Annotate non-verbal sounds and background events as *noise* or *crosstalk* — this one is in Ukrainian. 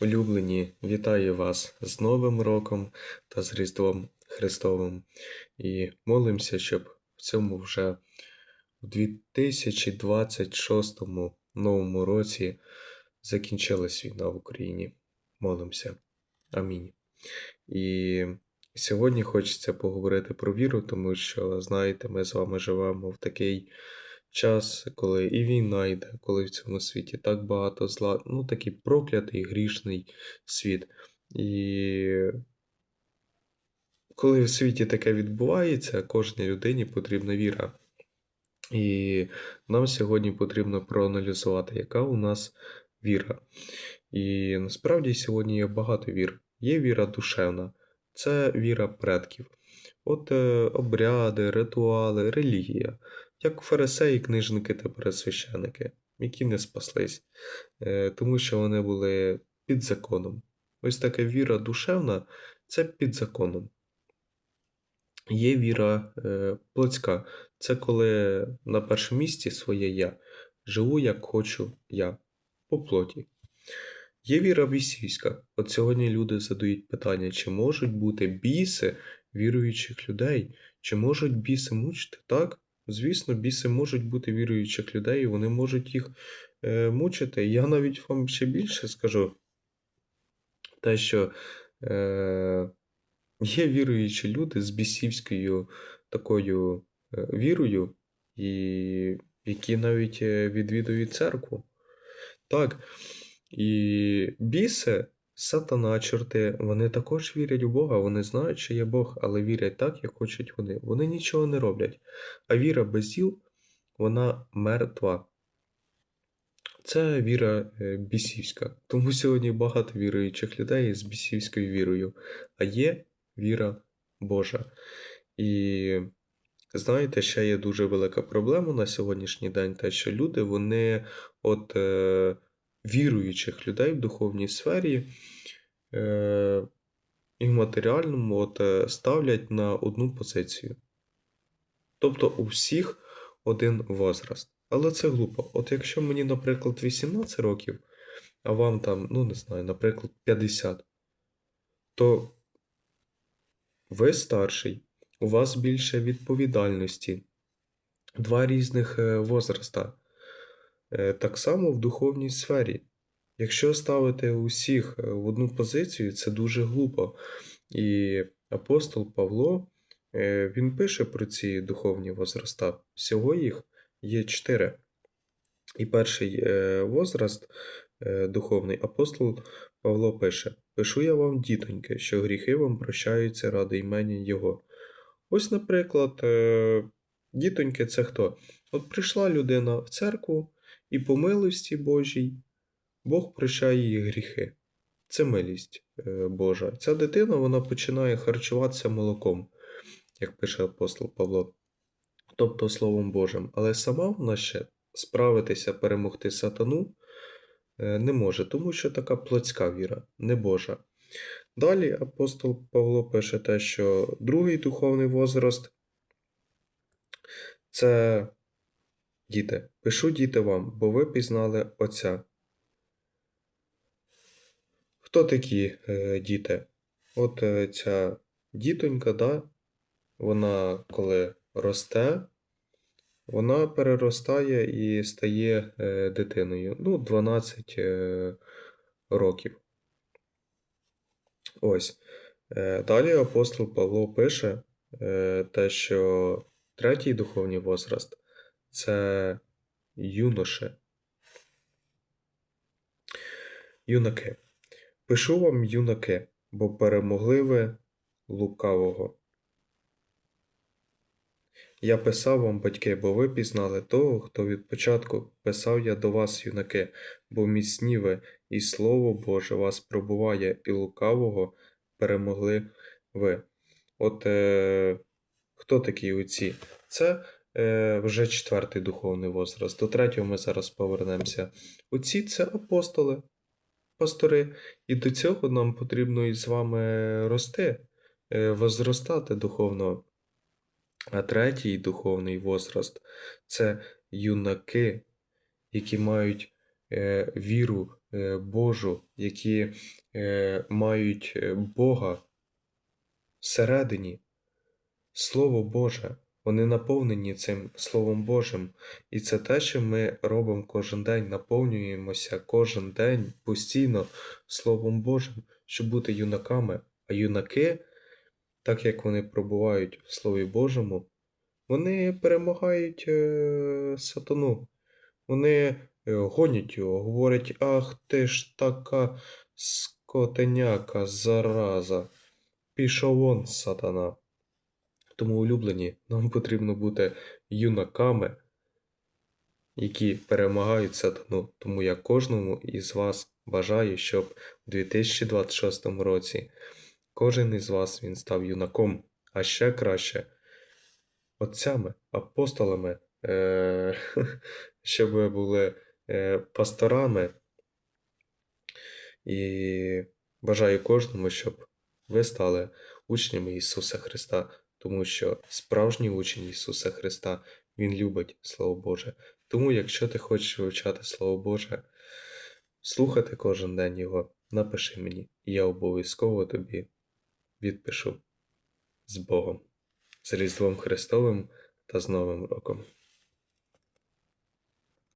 Улюблені, вітаю вас з Новим роком та з Різдвом Христовим. І молимося, щоб в цьому вже у 2026 новому році закінчилась війна в Україні. Молимося. Амінь. І сьогодні хочеться поговорити про віру, тому що, знаєте, ми з вами живемо в такий час, коли і війна йде, коли в цьому світі так багато зла, ну такий проклятий, грішний світ. І коли в світі таке відбувається, кожній людині потрібна віра. І нам сьогодні потрібно проаналізувати, яка у нас віра. І насправді сьогодні є багато вір. Є віра душевна, це віра предків. От е, обряди, ритуали, релігія, як фарисеї, книжники та пересвященики, які не спаслись, е, тому що вони були під законом. Ось така віра душевна це під законом. Є віра е, плотська, це коли на першому місці своє я. Живу, як хочу я, по плоті. Є віра бісівська. От сьогодні люди задають питання, чи можуть бути біси віруючих людей, чи можуть біси мучити? Так, звісно, біси можуть бути віруючих людей, і вони можуть їх е, мучити. Я навіть вам ще більше скажу, те, що е, є віруючі люди з бісівською такою е, вірою, і які навіть е, відвідують церкву. Так. І біси, сатана, чорти, вони також вірять у Бога, вони знають, що є Бог, але вірять так, як хочуть вони. Вони нічого не роблять. А віра без діл, вона мертва. Це віра е, бісівська. Тому сьогодні багато віруючих людей з бісівською вірою, а є віра Божа. І знаєте, ще є дуже велика проблема на сьогоднішній день, те, що люди, вони от. Е, віруючих людей в духовній сфері е, і в матеріальному от, е, ставлять на одну позицію. Тобто у всіх один возраст. Але це глупо. От якщо мені, наприклад, 18 років, а вам там, ну не знаю, наприклад, 50, то ви старший, у вас більше відповідальності, два різних е, возраста. Е, так само в духовній сфері. Якщо ставити усіх е, в одну позицію, це дуже глупо. І апостол Павло е, він пише про ці духовні возраста. Всього їх є чотири. І перший возраст духовний апостол Павло пише: Пишу я вам, дітоньки, що гріхи вам прощаються ради імені Його. Ось, наприклад, дітоньки це хто? От прийшла людина в церкву. І по милості Божій Бог прощає її гріхи. Це милість е, Божа. Ця дитина вона починає харчуватися молоком, як пише апостол Павло, тобто Словом Божим. Але сама вона ще справитися, перемогти сатану е, не може, тому що така плотська віра, не Божа. Далі апостол Павло пише те, що другий духовний возраст це Діти, пишу діти вам, бо ви пізнали Отця. Хто такі е, діти? От е, ця дітонька, да, вона коли росте, вона переростає і стає е, дитиною. Ну, 12 е, років. Ось. Далі апостол Павло пише те, що третій духовний возраст це юноши. Юнаки. Пишу вам, юнаки, бо перемогли ви лукавого. Я писав вам, батьки, бо ви пізнали того, хто від початку писав я до вас, юнаки, бо міцні ви, і Слово Боже вас пробуває, і лукавого перемогли ви. От е, хто такі оці? Це вже четвертий духовний возраст. До третього ми зараз повернемося. Оці це апостоли, пастори, і до цього нам потрібно із вами рости, е, возростати духовно. А третій духовний возраст це юнаки, які мають е, віру е, Божу, які е, мають е, Бога всередині, Слово Боже, вони наповнені цим Словом Божим. І це те, що ми робимо кожен день, наповнюємося кожен день постійно Словом Божим, щоб бути юнаками. А юнаки, так як вони пробувають в Слові Божому, вони перемагають е, сатану. Вони е, гонять його, говорять, ах ти ж така скотеняка, зараза. Пішов вон, сатана. Тому, улюблені, нам потрібно бути юнаками, які перемагають сатану. Тому я кожному із вас бажаю, щоб у 2026 році кожен із вас він став юнаком, а ще краще отцями, апостолами, е- *laughs* щоб ви були е- пасторами. І бажаю кожному, щоб ви стали учнями Ісуса Христа, тому що справжній учень Ісуса Христа, Він любить Слово Боже. Тому, якщо ти хочеш вивчати Слово Боже, слухати кожен день Його, напиши мені, і я обов'язково тобі відпишу з Богом, з Різдвом Христовим та з Новим роком.